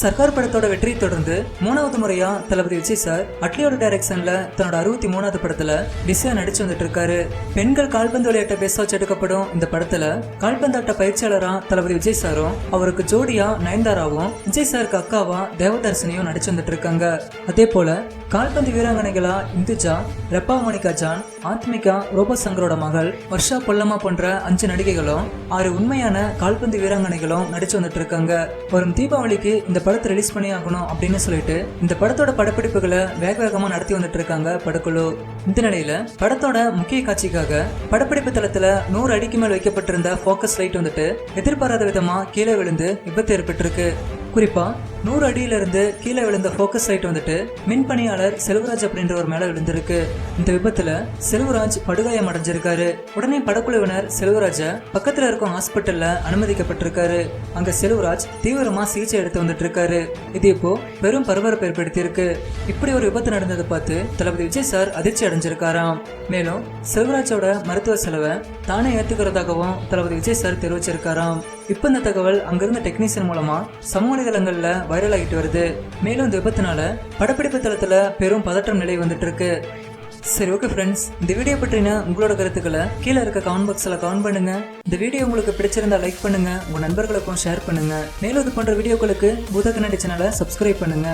சர்க்கார் படத்தோட வெற்றியை தொடர்ந்து மூணாவது முறையா தளபதி விஜய் சார் அட்லியோட டைரக்ஷன்ல தன்னோட அறுபத்தி மூணாவது படத்துல பிஸியா நடிச்சு வந்துட்டு இருக்காரு. பெண்கள் கால்பந்து விளையாட்டை பேச வச்சு எடுக்கப்படும் இந்த படத்துல கால்பந்தாட்ட பயிற்சியாளரா தளபதி விஜய் சாரும் அவருக்கு ஜோடியா நயன்தாராவும் விஜய் சாருக்கு அக்காவா தேவதர்சனியும் நடிச்சு வந்துட்டு இருக்காங்க. அதே போல கால்பந்து வீராங்கனைகளா Induja Repa Monica John Athmika robot சங்கரோட மகள் வர்ஷா பொல்லம்மா போன்ற அஞ்சு நடிகைகளும் ஆறு உண்மையான கால்பந்து வீராங்கனைகளும் நடிச்சு வந்துட்டு இருக்காங்க வரும் தீபாவளிக்கு இந்த படத்தை ரிலீஸ் பண்ணி ஆகணும் அப்படின்னு சொல்லிட்டு இந்த படத்தோட படப்பிடிப்புகளை வேக வேகமா நடத்தி வந்துட்டு இருக்காங்க படக்குழு. இந்த நிலையில படத்தோட முக்கிய காட்சிக்காக படப்பிடிப்பு தளத்துல நூறு அடிக்கு மேல் வைக்கப்பட்டிருந்த ஃபோக்கஸ் லைட் வந்துட்டு எதிர்பாராத விதமா கீழே விழுந்து விபத்து ஏற்பட்டிருக்கு. குறிப்பா நூறு அடியில இருந்து கீழே விழுந்த ஃபோக்கஸ் லைட் வந்துட்டு மின் பணியாளர் செல்வராஜ் அப்படின்ற ஒரு மேல விழுந்திருக்கு. இந்த விபத்துல செல்வராஜ் படுகாயம் அடைஞ்சிருக்காரு. உடனே படக்குழுவினர் செல்வராஜ பக்கத்துல இருக்கும் ஹாஸ்பிட்டல்ல அனுமதிக்கப்பட்டிருக்காரு. அங்க செல்வராஜ் தீவிரமா சிகிச்சை எடுத்து வந்துட்டு இருக்காரு இது இப்போ பெரும் பரபரப்பு ஏற்படுத்தியிருக்கு. இப்படி ஒரு விபத்து நடந்ததை பார்த்து தளபதி விஜய் சார் அதிர்ச்சி அடைஞ்சிருக்காராம். மேலும் செல்வராஜோட மருத்துவ செலவை தானே ஏத்துக்கிறதாகவும் தளபதி விஜய் சார் தெரிவிச்சிருக்காராம். இப்போ இந்த தகவல் அங்கிருந்த டெக்னீஷியன் மூலமா சமூக வலைதளங்கள்ல வைரல் ஆகிட்டு வருது. மேலும் இந்த விபத்துனால படப்பிடிப்பு தளத்தில் பெரும் பதற்றம் நிலை வந்துட்டு இருக்கு சரி ஓகே ஃப்ரெண்ட்ஸ் இந்த வீடியோ பற்றின உங்களோட கருத்துக்களை கீழே இருக்க கமெண்ட் பாக்ஸில் கமெண்ட் பண்ணுங்க. இந்த வீடியோ உங்களுக்கு பிடிச்சிருந்தா லைக் பண்ணுங்க. உங்க நண்பர்களுக்கும் ஷேர் பண்ணுங்க. மேலும் இது போன்ற வீடியோக்களுக்கு பூத கண்ணாடி சேனலை சப்ஸ்கிரைப் பண்ணுங்க.